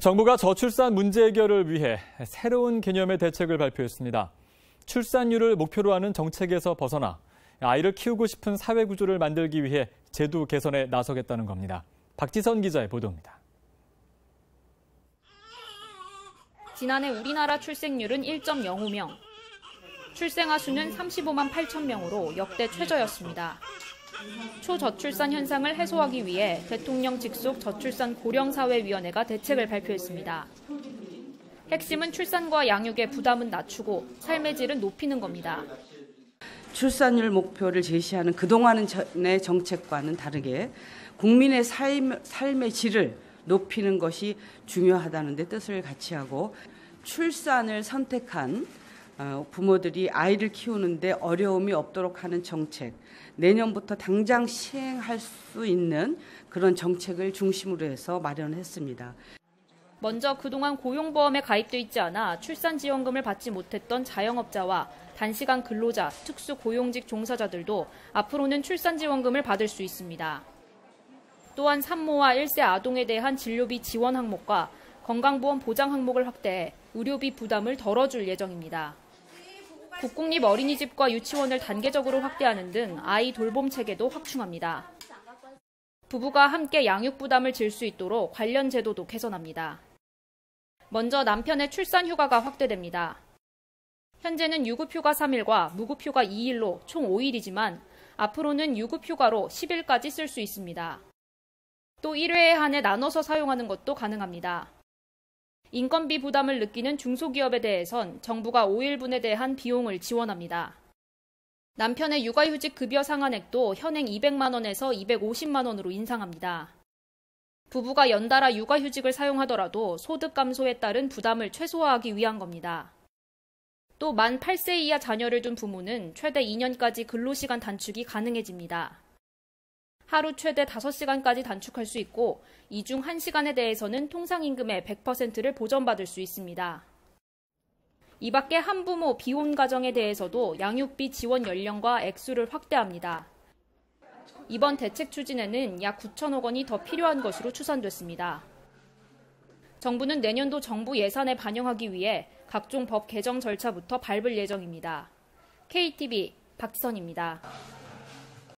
정부가 저출산 문제 해결을 위해 새로운 개념의 대책을 발표했습니다. 출산율을 목표로 하는 정책에서 벗어나 아이를 키우고 싶은 사회 구조를 만들기 위해 제도 개선에 나서겠다는 겁니다. 박지선 기자의 보도입니다. 지난해 우리나라 출생률은 1.05명, 출생아 수는 35만 8천 명으로 역대 최저였습니다. 초저출산 현상을 해소하기 위해 대통령 직속 저출산 고령사회위원회가 대책을 발표했습니다. 핵심은 출산과 양육의 부담은 낮추고 삶의 질은 높이는 겁니다. 출산율 목표를 제시하는 그동안의 정책과는 다르게 국민의 삶, 삶의 질을 높이는 것이 중요하다는 데 뜻을 같이 하고 출산을 선택한 어, 부모들이 아이를 키우는데 어려움이 없도록 하는 정책, 내년부터 당장 시행할 수 있는 그런 정책을 중심으로 해서 마련했습니다. 먼저 그동안 고용보험에 가입돼 있지 않아 출산지원금을 받지 못했던 자영업자와 단시간 근로자, 특수고용직 종사자들도 앞으로는 출산지원금을 받을 수 있습니다. 또한 산모와 1세 아동에 대한 진료비 지원 항목과 건강보험 보장 항목을 확대해 의료비 부담을 덜어줄 예정입니다. 국공립 어린이집과 유치원을 단계적으로 확대하는 등 아이 돌봄 체계도 확충합니다. 부부가 함께 양육 부담을 질 수 있도록 관련 제도도 개선합니다. 먼저 남편의 출산 휴가가 확대됩니다. 현재는 유급휴가 3일과 무급휴가 2일로 총 5일이지만 앞으로는 유급휴가로 10일까지 쓸 수 있습니다. 또 1회에 한해 나눠서 사용하는 것도 가능합니다. 인건비 부담을 느끼는 중소기업에 대해선 정부가 5일분에 대한 비용을 지원합니다. 남편의 육아휴직 급여 상한액도 현행 200만 원에서 250만 원으로 인상합니다. 부부가 연달아 육아휴직을 사용하더라도 소득 감소에 따른 부담을 최소화하기 위한 겁니다. 또 만 8세 이하 자녀를 둔 부모는 최대 2년까지 근로시간 단축이 가능해집니다. 하루 최대 5시간까지 단축할 수 있고 이 중 1시간에 대해서는 통상임금의 100%를 보전받을 수 있습니다. 이 밖에 한부모 비혼 가정에 대해서도 양육비 지원 연령과 액수를 확대합니다. 이번 대책 추진에는 약 9천억 원이 더 필요한 것으로 추산됐습니다. 정부는 내년도 정부 예산에 반영하기 위해 각종 법 개정 절차부터 밟을 예정입니다. KTV 박지선입니다.